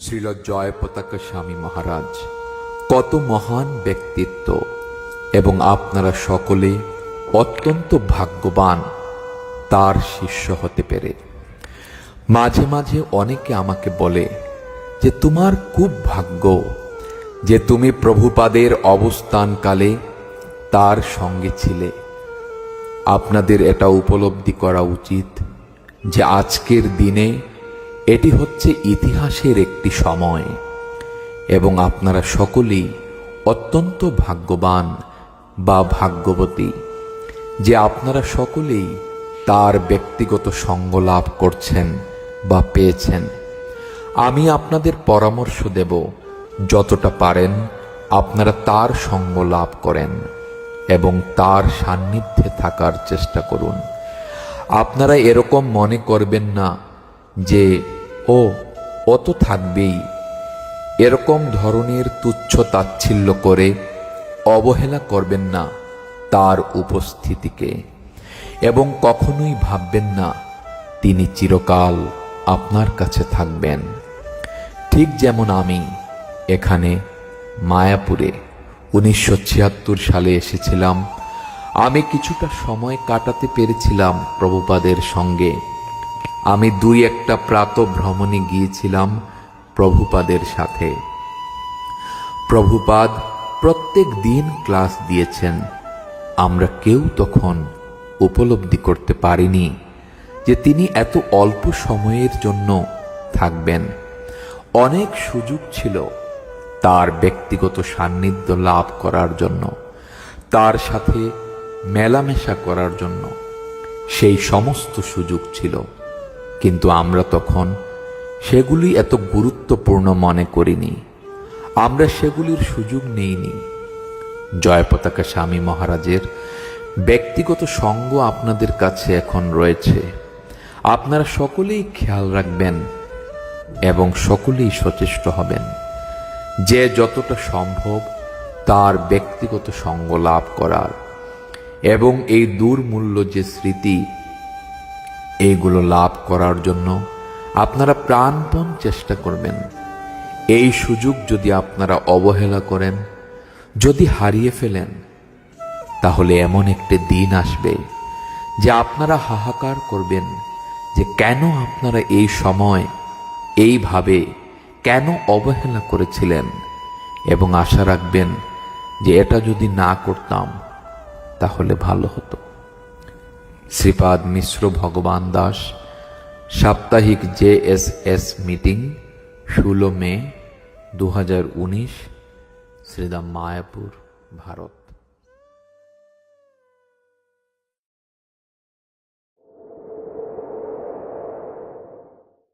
শ্রীল জয় পতাকা স্বামী মহারাজ, কত মহান ব্যক্তিত্ব এবং আপনারা সকলে অত্যন্ত ভাগ্যবান, তার শিষ্য হতে পেরে। মাঝে মাঝে অনেকে আমাকে বলে যে, তোমার খুব ভাগ্য যে তুমি প্রভুপাদের অবস্থানকালে তার সঙ্গে ছিলে। আপনাদের এটা উপলব্ধি করা উচিত যে, আজকের দিনে এটি হচ্ছে ইতিহাসের একটি সময়, এবং আপনারা সকলেই অত্যন্ত ভাগ্যবান বা ভাগ্যবতী যে আপনারা সকলেই তার ব্যক্তিগত সঙ্গ লাভ করছেন বা পেয়েছেন। আমি আপনাদের পরামর্শ দেব, যতটা পারেন আপনারা তার সঙ্গ লাভ করেন এবং তার সান্নিধ্যে থাকার চেষ্টা করুন। আপনারা এরকম মনে করবেন না যে ও অত থাকবেই। এরকম ধরনের তুচ্ছ তাচ্ছিল্য করে অবহেলা করবেন না তার উপস্থিতিকে। এবং কখনোই ভাববেন না, তিনি চিরকাল আপনার কাছে থাকবেন। ঠিক যেমন আমি এখানে মায়াপুরে উনিশশো ছিয়াত্তর সালে এসেছিলাম। আমি কিছুটা সময় কাটাতে পেরেছিলাম প্রভুপাদের সঙ্গে। আমি দুই একটা প্রাত ভ্রমণে গিয়েছিলাম প্রভুপাদের সাথে। প্রভুপাদ প্রত্যেক দিন ক্লাস দিয়েছেন। আমরা কেউ তখন উপলব্ধি করতে পারিনি যে তিনি এত অল্প সময়ের জন্য থাকবেন। অনেক সুযোগ ছিল তার ব্যক্তিগত সান্নিধ্য লাভ করার জন্য, তার সাথে মেলামেশা করার জন্য। সেই সমস্ত সুযোগ ছিল। কিন্তু আমরা তখন সেগুলি এত গুরুত্বপূর্ণ মনে করিনি। আমরা সেগুলির সুযোগ নেইনি। জয় পতাকা স্বামী মহারাজের ব্যক্তিগত সঙ্গ আপনাদের কাছে এখন রয়েছে। আপনারা সকলেই খেয়াল রাখবেন এবং সকলেই সচেষ্ট হবেন যে যতটা সম্ভব তার ব্যক্তিগত সঙ্গ লাভ করার এবং এই দুর্মূল্য যে স্মৃতি এইগুলো লাভ করার জন্য আপনারা প্রাণপণ চেষ্টা করবেন। এই সুযোগ যদি আপনারা অবহেলা করেন, যদি হারিয়ে ফেলেন, তাহলে এমন একটি দিন আসবে যে আপনারা হাহাকার করবেন যে কেন আপনারা এই সময় এইভাবে কেন অবহেলা করেছিলেন এবং আশা রাখবেন যে এটা যদি না করতাম, তাহলে ভালো হতো। শ্রীপাদ মিশ্র ভগবান দাস, সাপ্তাহিক জে এস এস মিটিং, ষোলো মে দু হাজার উনিশ, শ্রীদাম মায়াপুর, ভারত।